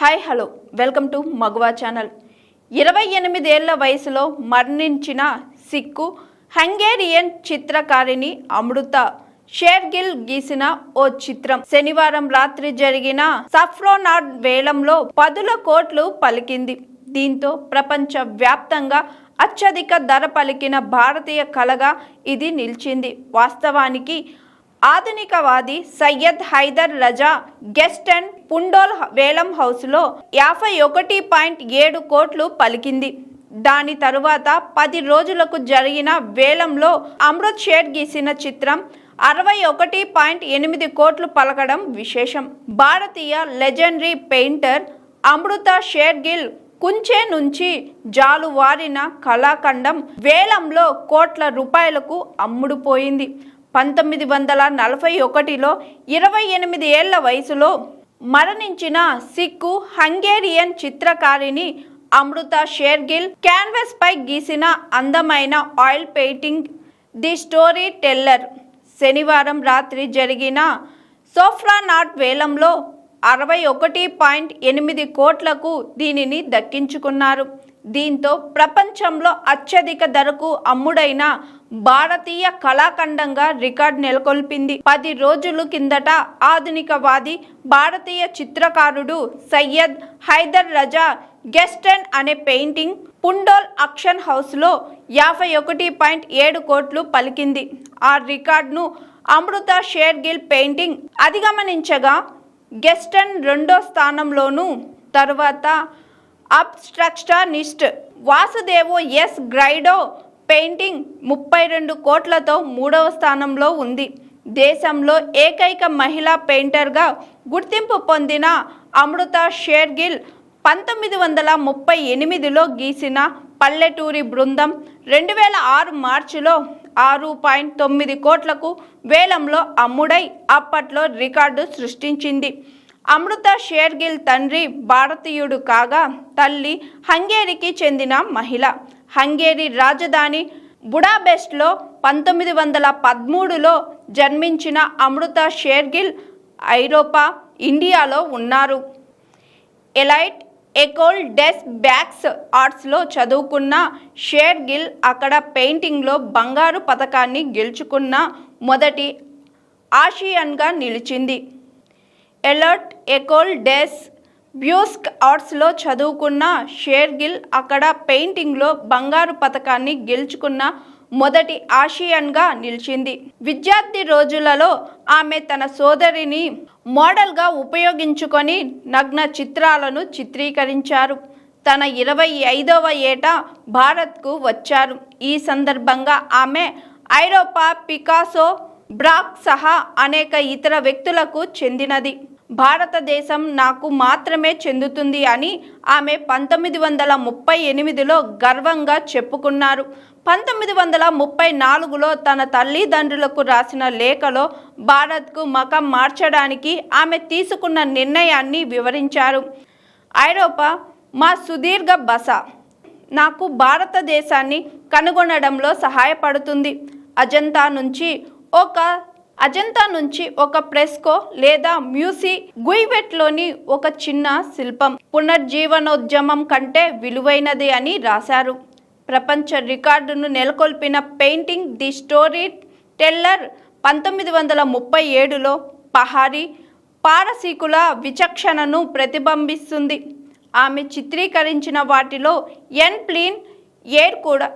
Hi hello welcome to Maguva channel ఇరవై ఎనిమిదేళ్ళ వయసులో మరణించిన సిక్కు హంగేరియన్ చిత్రకారిణి అమృత. షేర్గిల్ గీసిన ఓ చిత్రం. శనివారం రాత్రి జరిగిన సఫ్రోనాడ్ వేలంలో పదుల కోట్లు పలికింది. దీంతో ప్రపంచ వ్యాప్తంగా అత్యధిక ధర పలికిన భారతీయ కళగా ఇది నిలిచింది. వాస్తవానికి ఆధునికవాది సయ్యద్ హైదర్ రజా గెస్ట్ అండ్ పుండోల్ వేలం హౌస్లో యాభై ఒకటి పాయింట్ ఏడు కోట్లు పలికింది. దాని తరువాత పది రోజులకు జరిగిన వేలంలో అమృత్ షేర్ గీసిన చిత్రం అరవై ఒకటి పాయింట్ ఎనిమిది కోట్లు పలకడం విశేషం. భారతీయ లెజెండరీ పెయింటర్ అమృత షేర్గిల్ కుంచే నుంచి జాలువారిన కళాఖండం వేలంలో కోట్ల రూపాయలకు అమ్ముడుపోయింది. పంతొమ్మిది వందల నలభై ఒకటిలో ఇరవై ఎనిమిది ఏళ్ళ వయసులో మరణించిన సిక్కు హంగేరియన్ చిత్రకారిణి అమృత షేర్గిల్ క్యాన్వాస్ పై గీసిన అందమైన oil painting the story teller. శనివారం రాత్రి జరిగిన సోఫ్రానాట్ వేలంలో అరవై ఒకటి పాయింట్ ఎనిమిది కోట్లకు దీనిని దక్కించుకున్నారు. దీంతో ప్రపంచంలో అత్యధిక ధరకు అమ్ముడైన భారతీయ కళాఖండంగా రికార్డ్ నెలకొల్పింది. పది రోజులు కిందట ఆధునికవాది భారతీయ చిత్రకారుడు సయ్యద్ హైదర్ రజా గెస్టన్ అనే పెయింటింగ్ పుండోల్ అక్షన్ హౌస్లో యాభై ఒకటి పాయింట్ ఏడు కోట్లు పలికింది. ఆ రికార్డును అమృత షేర్గిల్ పెయింటింగ్ అధిగమనించగా గెస్టన్ రెండో స్థానంలోనూ తర్వాత అబ్స్ట్రక్షనిస్ట్ వాసుదేవో ఎస్ గ్రైడో పెయింటింగ్ ముప్పై రెండు కోట్లతో మూడవ స్థానంలో ఉంది. దేశంలో ఏకైక మహిళా పెయింటర్గా గుర్తింపు పొందిన అమృత షేర్గిల్ పంతొమ్మిది వందల ముప్పై ఎనిమిదిలో గీసిన పల్లెటూరి బృందం రెండు వేల ఆరు మార్చిలో ఆరు పాయింట్ తొమ్మిది కోట్లకు వేలంలో అమ్ముడై అప్పట్లో రికార్డు సృష్టించింది. అమృత షేర్గిల్ తండ్రి భారతీయుడు కాగా తల్లి హంగేరికి చెందిన మహిళ. హంగేరి రాజధాని బుడాబెస్ట్లో పంతొమ్మిది వందల పదమూడులో జన్మించిన అమృత షేర్గిల్ ఐరోపా ఇండియాలో ఉన్నారు. ఎలైట్ ఎకోల్ డెస్ బ్యాక్స్ ఆర్ట్స్లో చదువుకున్న షేర్గిల్ అక్కడ పెయింటింగ్లో బంగారు పథకాన్ని గెలుచుకున్న మొదటి ఆసియన్గా నిలిచింది. ఎలర్ట్ ఎకోల్ డెస్ బ్యూస్క్ ఆర్ట్స్లో చదువుకున్న షేర్గిల్ అక్కడ పెయింటింగ్లో బంగారు పథకాన్ని గెలుచుకున్న మొదటి ఆసియన్గా నిలిచింది. విద్యార్థి రోజులలో ఆమె తన సోదరిని మోడల్గా ఉపయోగించుకొని నగ్న చిత్రాలను చిత్రీకరించారు. తన ఇరవై ఐదవ ఏట భారత్కు వచ్చారు. ఈ సందర్భంగా ఆమె ఐరోపా పికాసో బ్రాక్ సహా అనేక ఇతర వ్యక్తులకు చెందినది. భారతదేశం నాకు మాత్రమే చెందుతుంది అని ఆమె పంతొమ్మిది వందల ముప్పై ఎనిమిదిలో గర్వంగా చెప్పుకున్నారు. పంతొమ్మిది వందల ముప్పై నాలుగులో తన తల్లిదండ్రులకు రాసిన లేఖలో భారత్కు మకం మార్చడానికి ఆమె తీసుకున్న నిర్ణయాన్ని వివరించారు. ఐరోపా మా సుదీర్ఘ బస. నాకు భారతదేశాన్ని కనుగొనడంలో సహాయపడుతుంది. అజంతా నుంచి ఒక అజంతా నుంచి ఒక ప్రెస్కో లేదా మ్యూసి గుయివెట్లోని ఒక చిన్న శిల్పం. పునర్జీవనోద్యమం కంటే విలువైనది అని రాశారు. ప్రపంచ రికార్డును నెలకొల్పిన పెయింటింగ్ ది స్టోరీ టెల్లర్ పంతొమ్మిది వందల ముప్పై ఏడులో పహారీ పారసీకుల విచక్షణను ప్రతిబింబిస్తుంది. ఆమె చిత్రీకరించిన వాటిలో ఎన్ ప్లీన్ ఎయిర్ కూడా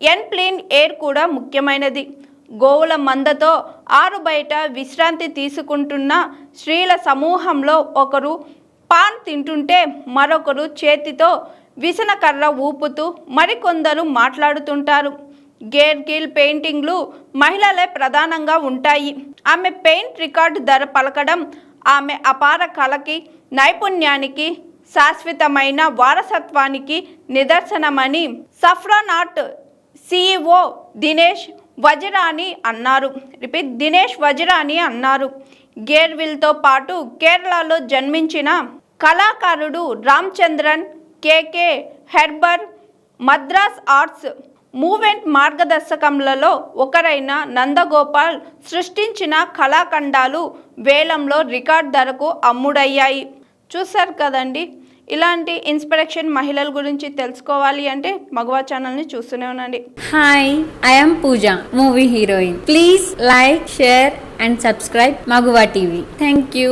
ఎన్ ప్లీన్ ఎయిర్ కూడా ముఖ్యమైనది. గోవుల మందతో ఆరు బయట విశ్రాంతి తీసుకుంటున్న స్త్రీల సమూహంలో ఒకరు పాన్ తింటుంటే మరొకరు చేతితో విసనకర్ర ఊపుతూ మరికొందరు మాట్లాడుతుంటారు. గేర్గిల్ పెయింటింగ్లు మహిళలే ప్రధానంగా ఉంటాయి. ఆమె పెయింట్ రికార్డు ధర పలకడం ఆమె అపార కళకి నైపుణ్యానికి శాశ్వతమైన వారసత్వానికి నిదర్శనమని సఫ్రానాట్ సిఇఓ దినేష్ వజ్రాని అన్నారు. రిపీట్ దినేష్ వజ్రాని అన్నారు. గేర్విల్తో పాటు కేరళలో జన్మించిన కళాకారుడు Ramachandran KK Hebbar Madras arts movement మార్గదర్శకంలలో ఒకరైన నందగోపాల్ సృష్టించిన కళాఖండాలు వేలంలో రికార్డ్ ధరకు అమ్ముడయ్యాయి. చూశారు కదండి? ఇలాంటి ఇన్స్పిరేషన్ మహిళల గురించి తెలుసుకోవాలి అంటే మగవా ఛానల్ని చూస్తూనే ఉండండి. Hi I'm Pooja movie heroine please like share and subscribe Maguva TV thank you